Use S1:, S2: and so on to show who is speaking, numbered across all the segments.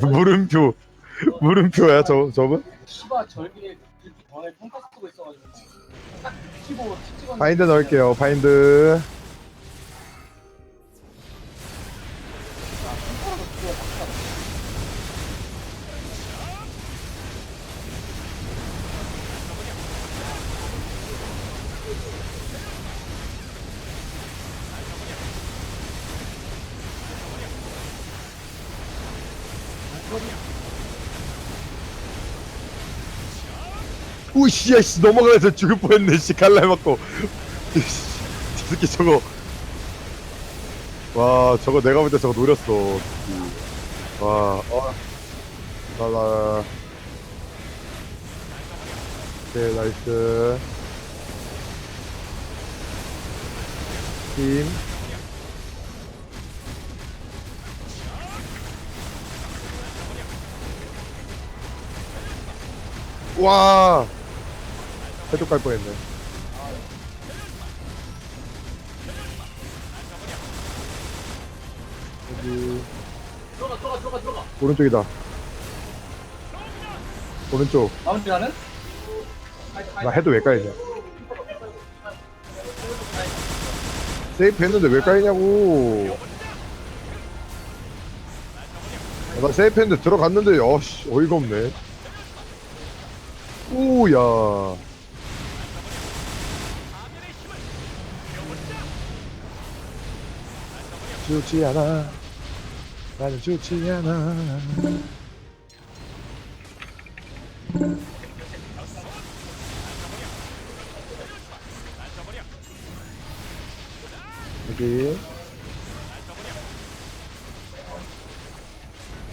S1: 물음표. 물음표야 저 저분?
S2: 시바 절개 전에 평가 쓰고 있어가지고 딱 키고 찍었는데
S1: 바인드 넣을게요 바인드 우씨 야씨 넘어가서 죽을 뻔했네 씨 갈날 맞고. 이씨, 저 새끼 저거. 와 저거 내가 볼 때 저거 노렸어 와어. 나나 오케이 나이스. 팀. 와 해독 갈 뻔했네. 여기.
S2: 들어가 들어가 들어가 들어가
S1: 오른쪽이다. 오른쪽.
S2: 마운트 가는?
S1: 나 해도 왜 까이냐? 세이프 했는데 왜 까이냐고. 나 세이프 했는데 들어갔는데 어씨 어이가 없네. 오야 좋지 않아. 나는 좋지 않아. 여기.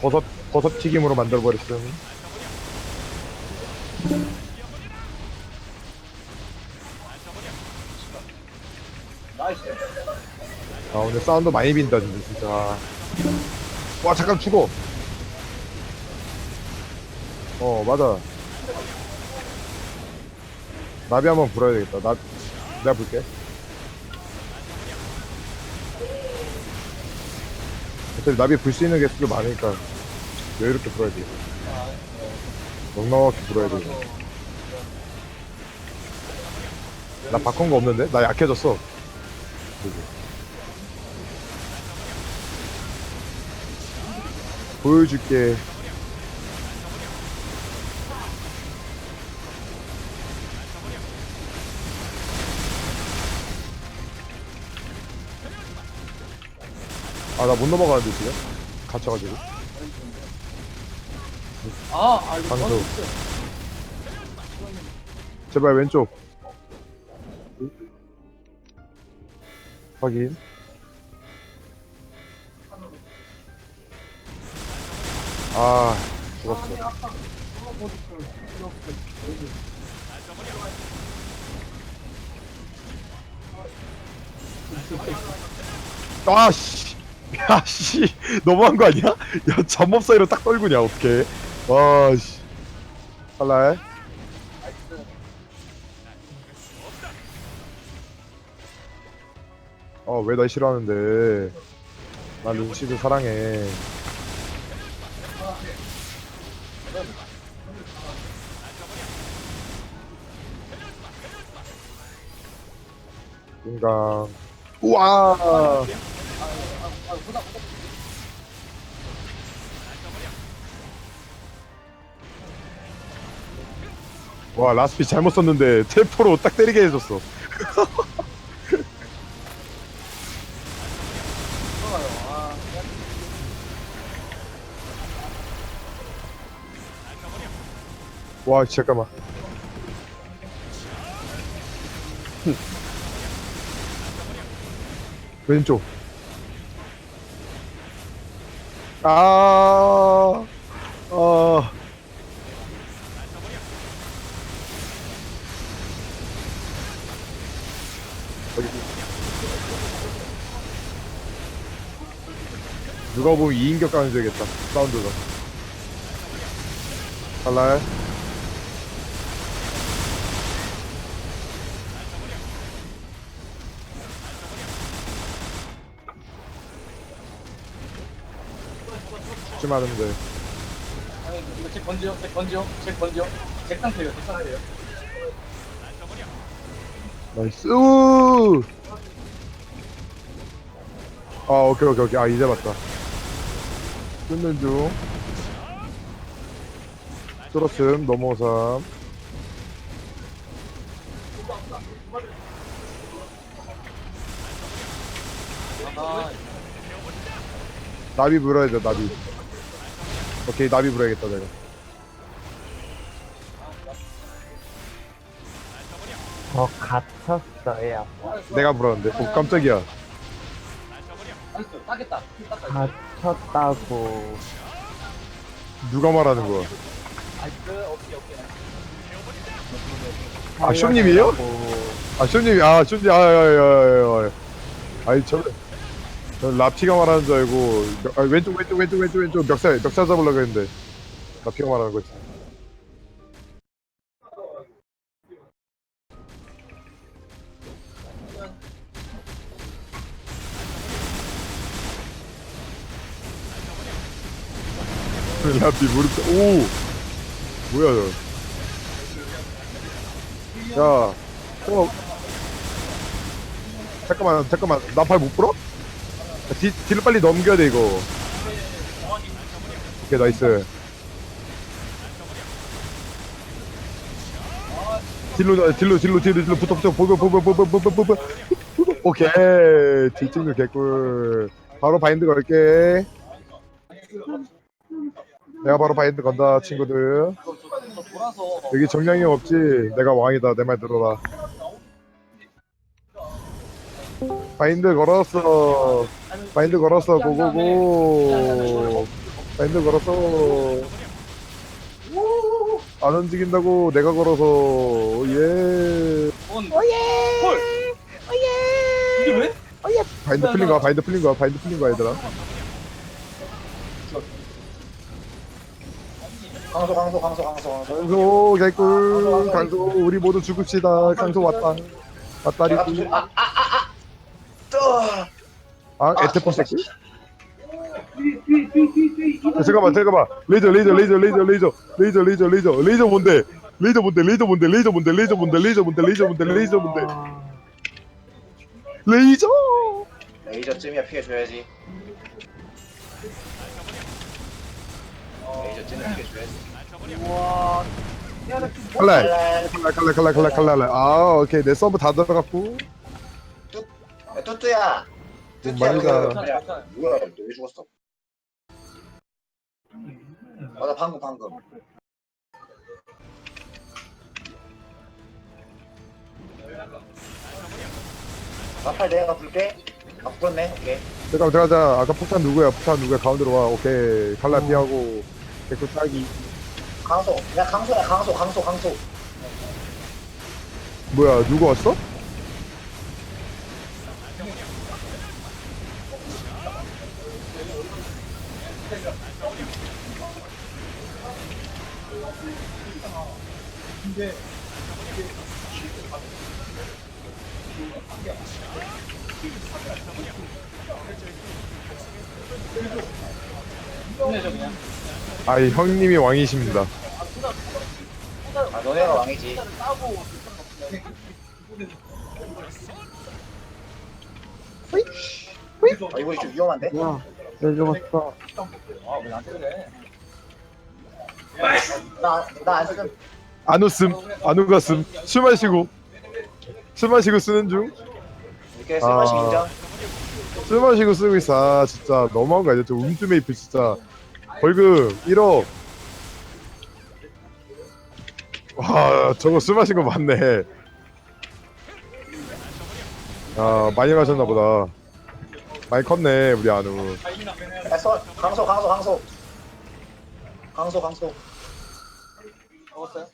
S1: 버섯 버섯 튀김으로 만들어 버렸음.
S2: 나
S1: 아 오늘 사운드 많이 빈다 진짜 진짜. 와 잠깐 죽어. 어 맞아. 나비 한번 불어야 되겠다. 나 내가 불게. 어차피 나비 불 수 있는 개수도 많으니까 여유롭게 불어야 돼. 넉넉히 불어야 돼. 나 바꾼 거 없는데? 나 약해졌어. 보여줄게. 아, 나 못 넘어가는데, 지금? 갇혀가지고.
S2: 아, 아 이거
S1: 제발 왼쪽. 확인. 아, 죽었어. 아, 씨. 야, 씨. 너무한 거 아니야? 야, 잠업 사이로 딱 떨구냐, 어떡해. 와, 씨. 할라 왜 날 싫어하는데. 나 루시드 사랑해. 인강. 우와! 와, 라스피 잘못 썼는데, 텔포로 딱 때리게 해줬어. 와, 잠깐만. 왼쪽. 아, 아. 누가 보면 2인격 가는 되겠다. 사운드가. 달라요? 죽지 마는데
S2: 아니 이거 제 건지요? 제 건지요? 제 건지요? 제 상태예요 제 상태예요.
S1: 나이스! 아 오케이 오케이 오케이. 아 이제 봤다. 끊는 중. 뚫었음 넘어삼.
S2: 아
S1: 나비 물어야 돼 나비. 오케이 나비 물어야겠다 내가.
S3: 저 갇혔어요.
S1: 내가 물었는데. 오 깜짝이야.
S2: 따겠다
S3: 갇혔다고.
S1: 누가 말하는 거야?
S2: 나이스 오케이 오케이
S1: 아 쇼님이에요? 아아 쇼님 아야야야야 아이 저, 저 라피가 말하는 줄 알고 몇- 아, 왼쪽 왼쪽 왼쪽 왼쪽 왼쪽 멱살 멱살 잡으려고 했는데 라피가 말하는 거지 라피 무릎 오 뭐야 저 야, 어. 잠깐만, 잠깐만. 나 발못 풀어? 뒤, 뒤를 빨리 넘겨야 돼, 이거. 오케이, 나이스. 딜로, 딜로, 딜로, 딜로, 딜로, 붙어, 붙어, 보고, 보고, 보고, 보고, 보고. 오케이. 딜찍는 개꿀. 바로 바인드 걸게. 내가 바로 바인드 건다, 친구들. 여기 정량이 없지. 내가 왕이다. 내 말 들어라. 바인드 걸었어. 바인드 걸었어. 고고고. 바인드 걸었어. 안 움직인다고 내가 걸어서 예.
S2: 원 오예 헐 오예 이게 왜?
S1: 바인드 풀린 거야. 바인드 풀린 거야. 바인드 풀린 거야, 얘들아.
S4: 강소 강소 강소 강소 강소
S1: 강소 개꿀. 강소 우리 모두 죽읍시다. 강소 왔다. 왔다리.
S4: 아아 아,
S1: 에테포 새끼? 야, 잠깐만, 잠깐만. 레이저, 레이저, 레이저, 레이저, 레이저, 레이저, 레이저, 레이저, 레이저 뭔데? 레이저 뭔데? 레이저 뭔데? 레이저 뭔데? 레이저 뭔데? 레이저 뭔데? 레이저 뭔데? 레이저 뭔데? 레이저!
S4: 레이저쯤이야 피해줘야지 레이저쯤은 피해줘야지
S2: 우와
S1: 칼날, 칼날, 칼날, 칼날, 칼날, 칼날. 아, 오케이. 내 서브 다 들어갔고.
S4: 야 뚜뚜야 뚜뚜야 그
S1: 가.
S4: 뭐야 너 왜 죽었어 맞아 방금 방금 나팔 내가 불게 아 불었네 오케이
S1: 잠깐만, 잠깐만. 아까 폭탄 누구야? 폭탄 누구야? 가운데로 와. 오케이. 칼날 피하고. 개꿀 따기.
S4: 강소 야 강소야 강소 강소 강소
S1: 뭐야? 누구 왔어? 아이, 형님이 왕이십니다.
S4: 아 너네가 왕이지
S2: 따고
S4: 아 이거 좀 위험한데
S3: 야, 왜 죽었어?
S2: 아왜 나한테 그래
S4: 나 나안 쓰는
S1: 안 웃음, 안 우갔음. 술 마시고. 술 마시고 쓰는 중.
S4: 이렇게 쓸맛이
S1: 아.
S4: 인정
S1: 술 마시고 쓰고 있어. 아, 진짜 너무한 거 아니야? 저 음주 메이플 진짜 벌금 1억. 와, 저거 술 마신 거 맞네. 아, 많이 마셨나 보다. 많이 컸네, 우리 안우.
S4: 야 써, 강소 강소 강소 강소 강소
S2: 먹었어요?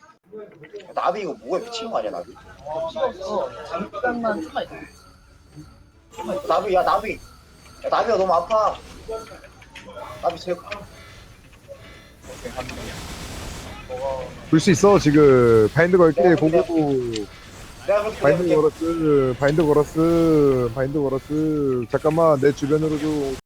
S4: 나비 이거 뭐야 미친 거 아니야 나비
S2: 없어 잠깐만 좀만 있어
S4: 나비 야 나비 야 나비가 너무 아파 나비
S1: 제볼수 있어, 지금. 바인드 걸게, 고고고.
S4: 내가
S1: 바인드
S4: 내가
S1: 걸었음, 바인드 걸었음, 바인드 걸었음. 잠깐만, 내 주변으로 좀.